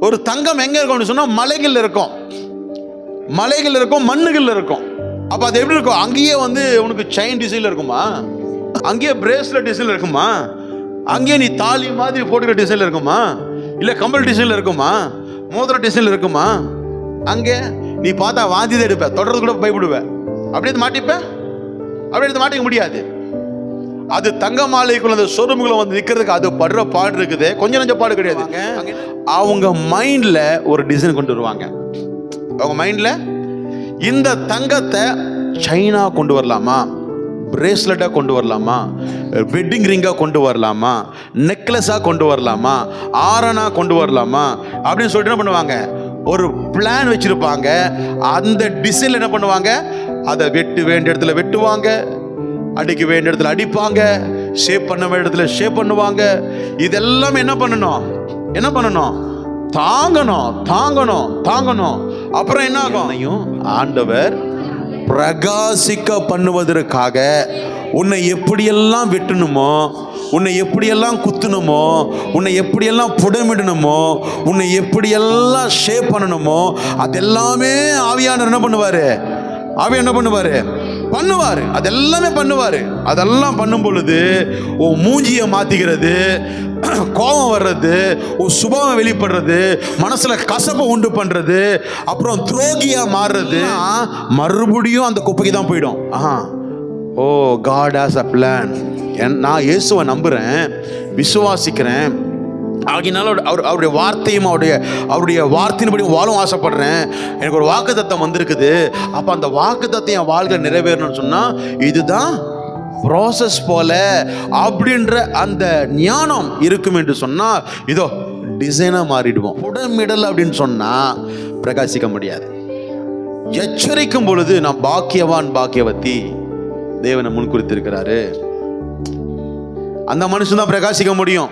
ஒரு தங்கம் எங்க இருக்கும்னு சொன்னா மலைகள் இருக்கும். மலைகள் இருக்கும் மண்ணுகள் இருக்கும். அப்ப அது எப்படி இருக்கும்? அங்கேயே வந்து உனக்கு செயின் டிசைன்ல இருக்குமா? அங்கேயே பிரேஸ்லெட் டிசைன்ல இருக்குமா? அங்கேயே நீ தாலி மாதிரி போட்டுக்கிற டிசைன்ல இருக்குமா? இல்ல கம்பல் டிசைன்ல இருக்குமா? மோதிர டிசைன்ல இருக்குமா? அங்கே நீ பார்த்தா வாந்தி தான் எடுப்ப. தொடர்றது கூட பயப்படுவ. அப்படியே மாட்டிப்ப? அப்படியே மாட்டிக்க முடியாது. அது தங்க மாலைக்குள்ள அந்த சொருமுகளை வந்து நிக்கிறதுக்கு அது படுற பாடு இருக்குது. கொஞ்சம் நஞ்ச பாடு கிடையாது. அவங்க மைண்ட்ல ஒரு டிசைன் கொண்டு வருவாங்க. அவங்க மைண்ட்ல இந்த தங்கத்தை சைனா கொண்டு வரலாமா? பிரேஸ்லெட்டாக கொண்டு வரலாமா? வெட்டிங் ரிங்காக கொண்டு வரலாமா? நெக்லஸாக கொண்டு வரலாமா? ஆரனாக கொண்டு வரலாமா? அப்படின்னு சொல்லிட்டு என்ன பண்ணுவாங்க? ஒரு பிளான் வச்சிருப்பாங்க. அந்த டிசைனில் என்ன பண்ணுவாங்க? அதை வெட்டு வேண்டிய இடத்துல வெட்டுவாங்க. அடிக்க வேண்டிய இடத்துல அடிப்பாங்க ஷேப் பண்ண வேண்டிய இடத்துல ஷேப் பண்ணுவாங்க. இதெல்லாம் என்ன பண்ணணும்? என்ன பண்ணணும்? தாங்கணும் தாங்கணும் தாங்கணும். அப்புறம் என்ன ஆகும்? ஆண்டவர் பிரகாசிக்க பண்ணுவதற்காக உன்னை எப்படியெல்லாம் வெட்டணுமோ உன்னை எப்படியெல்லாம் குத்தணுமோ உன்னை எப்படியெல்லாம் புடமிடணுமோ உன்னை எப்படியெல்லாம் ஷேப் பண்ணணுமோ அதெல்லாமே ஆவியானவர் என்ன பண்ணுவாரு? அவன் என்ன பண்ணுவாரு? பண்ணுவாரு. அதெல்லாமே பண்ணுவாரு. அதெல்லாம் பண்ணும் பொழுது உன் மூஞ்சியை மாத்திக்கிறது கோபம் வர்றது உன் சுபாவம் வெளிப்படுறது மனசுல கசப்பை உண்டு பண்றது அப்புறம் துரோகியா மாறுறது மறுபடியும் அந்த குப்பைக்கு தான் போயிடும். ஆஹா. Oh God has a plan நான் இயேசுவை நம்புறேன் விசுவாசிக்கிறேன் ஆகினால அவர் அவருடைய வார்த்தையும் அவருடைய அவருடைய வார்த்தையின்படி வாழும் ஆசைப்படுறேன். எனக்கு ஒரு வாக்கு தத்தம் வந்திருக்குது. அப்போ அந்த வாக்கு தத்தம் என் வாழ்க்கை நிறைவேறணும்னு சொன்னால் இதுதான் ப்ராசஸ் போல அப்படின்ற அந்த ஞானம் இருக்கும் என்று சொன்னால் இதோ டிசைனாக மாறிடுவோம். உடமிடல் அப்படின்னு சொன்னால் பிரகாசிக்க முடியாது. எச்சரிக்கும் பொழுது நான் பாக்கியவான் பாக்கியவத்தி தேவனை முன்குறித்திருக்கிறாரு அந்த மனுஷன் தான் பிரகாசிக்க முடியும்.